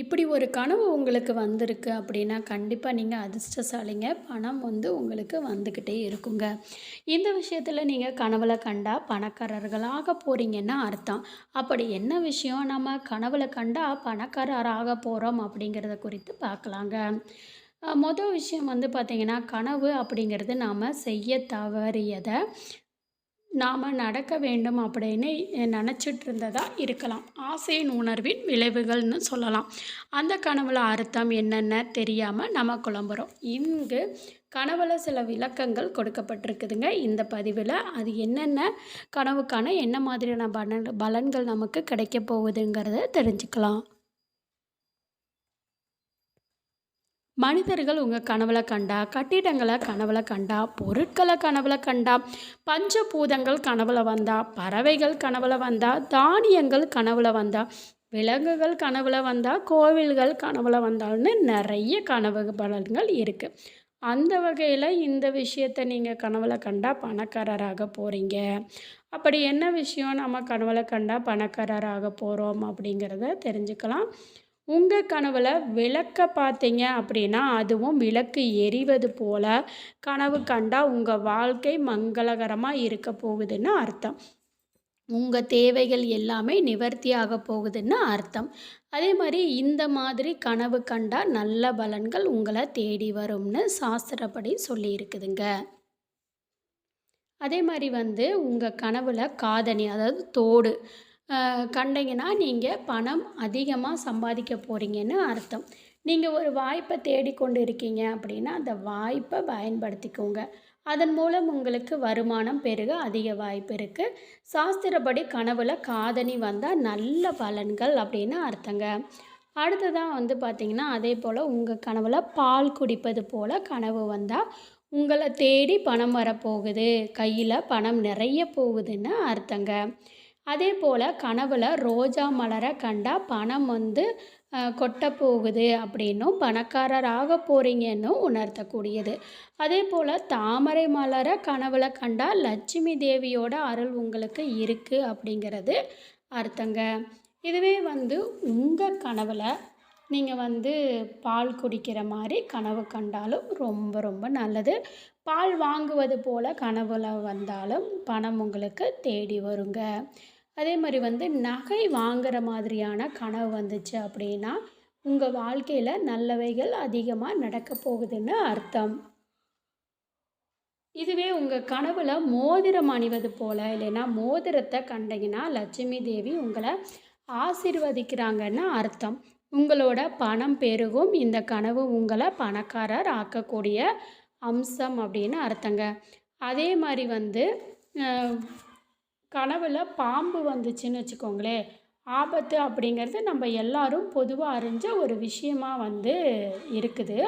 இப்படி ஒரு கனவு உங்களுக்கு வந்திருக்கு அப்படின்னா கண்டிப்பாக நீங்கள் அதிர்ஷ்டசாலிங்க. பணம் வந்து உங்களுக்கு வந்துக்கிட்டே இருக்குங்க. இந்த விஷயத்தில் நீங்கள் கனவுல கண்டா பணக்காரர்களாக போகிறீங்கன்னா அர்த்தம். அப்படி என்ன விஷயம்? நம்ம கனவுல கண்டா பணக்காரராக போகிறோம் அப்படிங்கிறத குறித்து பார்க்கலாங்க. மொதல் விஷயம் வந்து பார்த்திங்கன்னா கனவு அப்படிங்கிறது நாம் செய்ய தவறியதை நாம் நடக்க வேண்டும் அப்படின்னு நினச்சிட்டு இருந்ததாக இருக்கலாம். ஆசையின் உணர்வின் விளைவுகள்னு சொல்லலாம். அந்த கனவுல அர்த்தம் என்னென்ன தெரியாமல் நம்ம குழம்புறோம். இங்கு கனவுல சில விளக்கங்கள் கொடுக்கப்பட்டிருக்குதுங்க. இந்த பதிவில் அது என்னென்ன கனவுக்கான என்ன மாதிரியான பலன் பலன்கள் நமக்கு கிடைக்க போகுதுங்கிறத தெரிஞ்சுக்கலாம். மனிதர்கள் உங்கள் கனவுல கண்டா கட்டிடங்களை கனவுல கண்டா பொருட்களை கனவுல கண்டா பஞ்சபூதங்கள் கனவுல வந்தா பறவைகள் கனவுல வந்தா தானியங்கள் கனவுல வந்தா விலங்குகள் கனவுல வந்தா கோவில்கள் கனவுல வந்தால்னு நிறைய கனவு பலன்கள் இருக்குது அந்த வகையில் இந்த விஷயத்தை நீங்கள் கனவுல கண்டா பணக்காரராக போகிறீங்க அப்படி என்ன விஷயம் நம்ம கனவுல கண்டா பணக்காரராக போகிறோம் அப்படிங்கிறத தெரிஞ்சுக்கலாம். உங்கள் கனவில் விளக்க பார்த்தீங்க அப்படின்னா அதுவும் விளக்கு எரிவது போல் கனவு கண்டால் உங்கள் வாழ்க்கை மங்களகரமாக இருக்க போகுதுன்னு அர்த்தம். உங்கள் தேவைகள் எல்லாமே நிவர்த்தியாக போகுதுன்னு அர்த்தம். அதே மாதிரி இந்த மாதிரி கனவு கண்டால் நல்ல பலன்கள் உங்களை தேடி வரும்னு சாஸ்திரப்படி சொல்லியிருக்குதுங்க. அதே மாதிரி வந்து உங்கள் கனவில் காதணி அதாவது தோடு கண்டிங்கன்னா நீங்கள் பணம் அதிகமாக சம்பாதிக்க போகிறீங்கன்னு அர்த்தம். நீங்கள் ஒரு வாய்ப்பை தேடிக்கொண்டு இருக்கீங்க அப்படின்னா அந்த வாய்ப்பை பயன்படுத்திக்கோங்க. அதன் மூலம் உங்களுக்கு வருமானம் பெருக அதிக வாய்ப்பு இருக்குது சாஸ்திரப்படி கனவில் காதணி வந்தால் நல்ல பலன்கள் அப்படின்னு அர்த்தங்க. அடுத்ததாக வந்து பார்த்திங்கன்னா அதே போல் உங்கள் கனவில் பால் குடிப்பது போல் கனவு வந்தால் உங்களை தேடி பணம் வரப்போகுது. கையில் பணம் நிறைய போகுதுன்னு அர்த்தங்க. அதே போல் கனவில் ரோஜா மலரை கண்டால் பணம் வந்து கொட்ட போகுது அப்படின்னும் பணக்காரராக போகிறீங்கன்னும் உணர்த்தக்கூடியது. அதே போல் தாமரை மலரை கனவில் கண்டால் லட்சுமி தேவியோட அருள் உங்களுக்கு இருக்குது அப்படிங்கிறது அர்த்தங்க. இதுவே வந்து உங்கள் கனவில் நீங்கள் வந்து பால் குடிக்கிற மாதிரி கனவு கண்டாலும் ரொம்ப ரொம்ப நல்லது. பால் வாங்குவது போல் கனவுல வந்தாலும் பணம் உங்களுக்கு தேடி வருங்க. அதே மாதிரி வந்து நகை வாங்குற மாதிரியான கனவு வந்துச்சு அப்படின்னா உங்கள் வாழ்க்கையில் நல்லவைகள் அதிகமாக நடக்க போகுதுன்னு அர்த்தம். இதுவே உங்கள் கனவில் மோதிரம் அணிவது போல் இல்லைன்னா மோதிரத்தை கண்டிங்கன்னா லட்சுமி தேவி உங்களை ஆசிர்வதிக்கிறாங்கன்னு அர்த்தம். உங்களோட பணம் பெருகும் இந்த கனவு உங்களை பணக்காரர் ஆக்கக்கூடிய அம்சம் அப்படின்னு அர்த்தங்க. அதே மாதிரி வந்து கனவில் பாம்பு வந்துச்சுன்னு வச்சுக்கோங்களேன் ஆபத்து அப்படிங்கிறது நம்ம எல்லாரும் பொதுவாக அறிஞ்ச ஒரு விஷயமாக வந்து இருக்குது.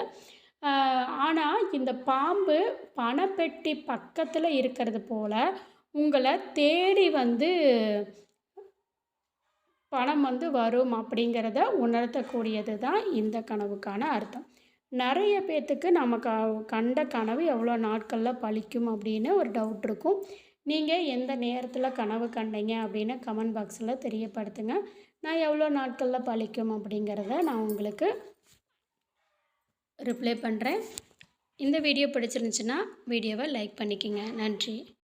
ஆனால் இந்த பாம்பு பணப்பெட்டி பக்கத்தில் இருக்கிறது போல் உங்களை தேடி வந்து பணம் வந்து வரும் அப்படிங்கிறத உணர்த்தக்கூடியது தான் இந்த கனவுக்கான அர்த்தம். நிறைய பேர்த்துக்கு நம்ம க கண்ட கனவு எவ்வளோ நாட்களில் பழிக்கும் அப்படின்னு ஒரு டவுட் இருக்கும். நீங்கள் எந்த நேரத்தில் கனவு கண்டீங்க அப்படின்னு கமெண்ட் பாக்ஸில் தெரியப்படுத்துங்க. நான் எவ்வளோ நாட்களில் பழிக்கும் அப்படிங்கிறத நான் உங்களுக்கு ரிப்ளை பண்ணுறேன் இந்த வீடியோ பிடிச்சிருந்துச்சின்னா வீடியோவை லைக் பண்ணிக்கோங்க. நன்றி.